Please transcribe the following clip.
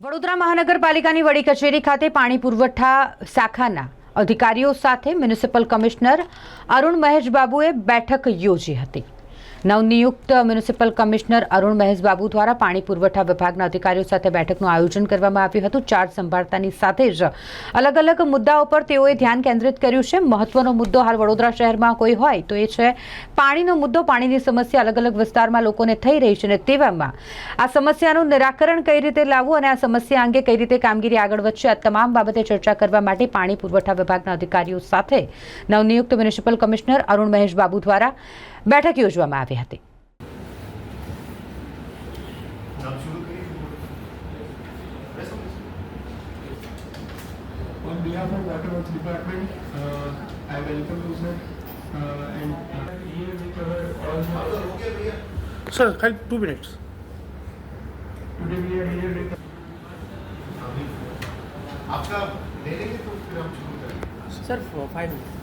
વડોદરા મહાનગરપાલિકાની વડી કચેરી ખાતે પાણી પુરવઠા શાખાના અધિકારીઓ સાથે મ્યુનિસિપલ કમિશનર અરુણ મહેશ બાબુએ બેઠક યોજી હતી. નવનિયુક્ત મ્યુનિસિપલ કમિશનર અરુણ મહેશ બાબુ દ્વારા પાણી પુરવઠા વિભાગના અધિકારીઓ સાથે બેઠકનું આયોજન કરવામાં આવ્યું હતું. ચાર્જ સંભાળતાની સાથે જ અલગ અલગ મુદ્દાઓ પર તેઓએ ધ્યાન કેન્દ્રિત કર્યું છે. મહત્વનો મુદ્દો હાલ વડોદરા શહેરમાં કોઈ હોય તો એ છે પાણીનો મુદ્દો. પાણીની સમસ્યા અલગ અલગ વિસ્તારમાં લોકોને થઈ રહી છે અને તેવામાં આ સમસ્યાનું નિરાકરણ કઈ રીતે લાવવું અને આ સમસ્યા અંગે કઈ રીતે કામગીરી આગળ વધશે આ તમામ બાબતે ચર્ચા કરવા માટે પાણી પુરવઠા વિભાગના અધિકારીઓ સાથે નવનિયુક્ત મ્યુનિસિપલ કમિશનર અરુણ મહેશ બાબુ દ્વારા બેઠક યોજવામાં આવી. હતી નામ શરૂ કરીએ બેસો બેસો. On behalf of Water Works Department, uh, I welcome you, sir. Uh, and uh, here we cover all आप तो the. रुके भैया Sir, kind two minutes. Today we are here with. अभी आपका ले लेंगे तो फिर हम शुरू करेंगे सर फाइव मिनट